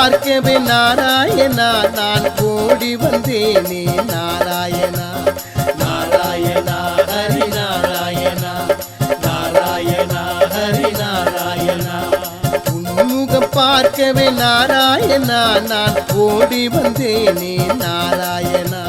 பார்க்கவே நாராயணா நான் ஓடி வந்தேனே நாராயணா. நாராயணா ஹரி நாராயணா. நாராயணா ஹரி நாராயணா. உன்முகம் பார்க்கவே நாராயணா நான் ஓடி வந்தேனே நாராயணா நாராயணா.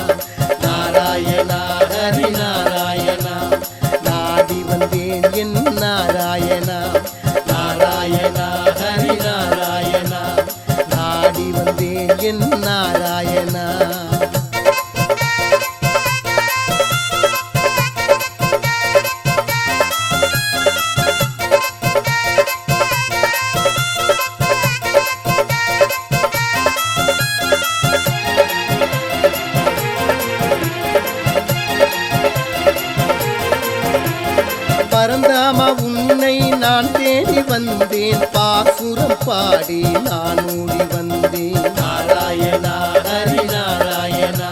பரந்தாமா உன்னை நான் தேடி வந்தேன். பாசுரம் பாடி நான் ஓடி வந்தேன். நாராயணா ஹரி நாராயணா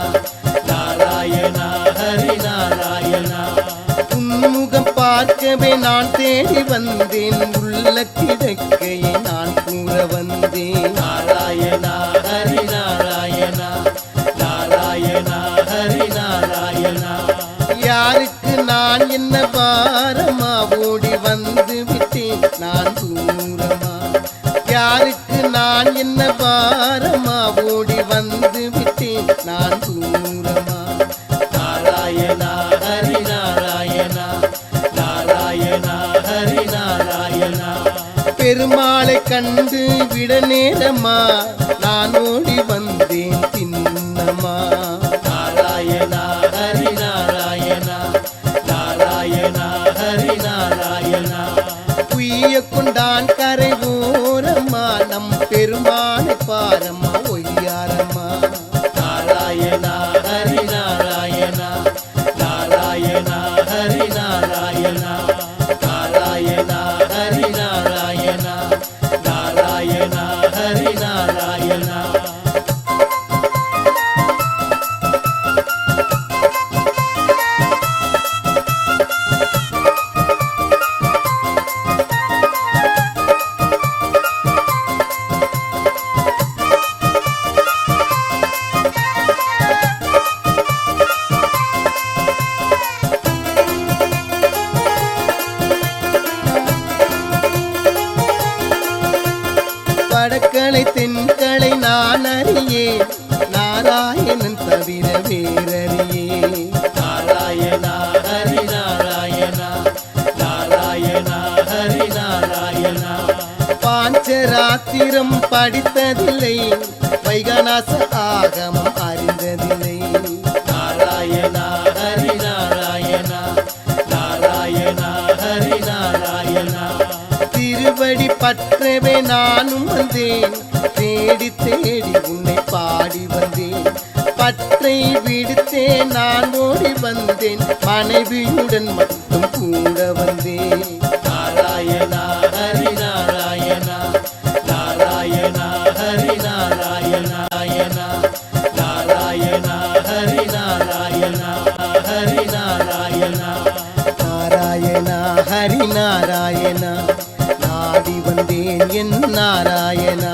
நாராயணா ஹரி நாராயணா உன்முகம் பார்க்கவே நான் தேடி வந்தேன். உள்ள கிடக்கையை நான் கூற வந்தேன். நான் என்ன பாரமா ஓடி வந்து விட்டேன்? நான் தூரமா? யாருக்கு நான் என்ன பாரமா ஓடி வந்து விட்டேன்? நான் தூரமா? நாராயணா ஹரி நாராயணா நாராயணா ஹரி நாராயணா. பெருமாளை கண்டு விட நேரமா? நான் ஓடி வந்து தீய கொண்டான் கரை ஓரம்மா நம் பெருமாளை பாரம்மா. தென்கலை நான் அறியேன் நாராயணன் தவிர வேறறியே. நாராயணா ஹரி நாராயணா நாராயணா ஹரி நாராயணா. பாஞ்சராத்திரம் படித்ததில்லை வைகநாச ஆகமம் அறிந்ததில்லை. நாராயணா ஹரி நாராயணா நாராயணா ஹரி நாராயணா. திருவடி பற்றவே நானும் வந்தேன் தேடி தேடி உன்னை பாடி வந்தேன். பற்றை விடுத்தேன் நான் ஓடி வந்தேன். மனைவியுடன் மட்டும் கூட வந்தேன். நாராயணா ஹரி நாராயணா. நாராயணா ஹரி நாராயணா. நாராயணா ஹரி நாராயணா. ஹரி நாராயணா. நாராயணா ஹரி நாராயணா. நாடி வந்தேன் என் நாராயணா.